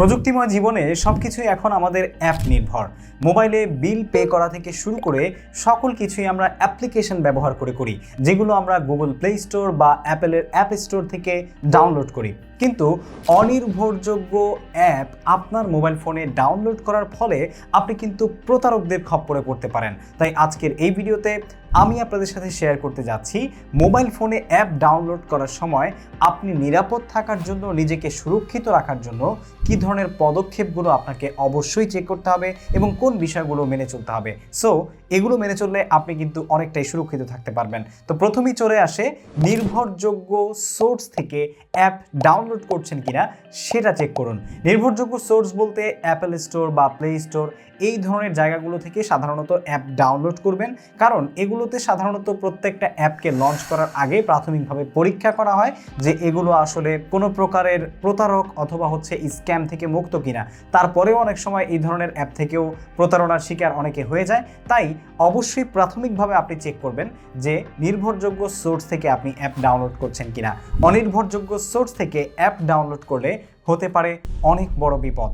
প্রযুক্তিময় জীবনে সব কিছুই এখন আমাদের অ্যাপ নির্ভর। মোবাইলে বিল পে করা থেকে শুরু করে সকল কিছুই আমরা অ্যাপ্লিকেশন ব্যবহার করে করি, যেগুলো আমরা গুগল প্লে স্টোর বা অ্যাপেলের অ্যাপ স্টোর থেকে ডাউনলোড করি। কিন্তু অনির্ভরযোগ্য অ্যাপ আপনার মোবাইল ফোনে ডাউনলোড করার ফলে আপনি কিন্তু প্রতারকদের খপ্পরে পড়তে পারেন। তাই আজকের এই ভিডিওতে আমি আপনাদের সাথে শেয়ার করতে যাচ্ছি, মোবাইল ফোনে অ্যাপ ডাউনলোড করার সময় আপনি নিরাপদ থাকার জন্য, নিজেকে সুরক্ষিত রাখার জন্য কী ধরনের পদক্ষেপগুলো আপনাকে অবশ্যই চেক করতে হবে এবং কোন বিষয়গুলো মেনে চলতে হবে। সো এগুলো মেনে চললে আপনি কিন্তু অনেকটাই সুরক্ষিত থাকতে পারবেন। তো প্রথমেই চলে আসে নির্ভরযোগ্য সোর্স থেকে অ্যাপ ডাউনলোড করছেন কিনা সেটা চেক করুন। নির্ভরযোগ্য সোর্স বলতে অ্যাপেল স্টোর বা প্লে স্টোর এই ধরনের জায়গাগুলো থেকে সাধারণত অ্যাপ ডাউনলোড করবেন। কারণ এগুলোতে সাধারণত প্রত্যেকটা অ্যাপকে লঞ্চ করার আগে প্রাথমিকভাবে পরীক্ষা করা হয় যে এগুলো আসলে কোনো প্রকারের প্রতারক অথবা হচ্ছে স্ক্যাম থেকে মুক্ত কিনা। তারপরেও অনেক সময় এই ধরনের অ্যাপ থেকেও প্রতারণার শিকার অনেকে হয়ে যায়। তাই অবশ্যই প্রাথমিকভাবে আপনি চেক করবেন যে নির্ভরযোগ্য সোর্স থেকে আপনি অ্যাপ ডাউনলোড করছেন কিনা। অনির্ভরযোগ্য সোর্স থেকে অ্যাপ ডাউনলোড করলে হতে পারে অনেক বড় বিপদ।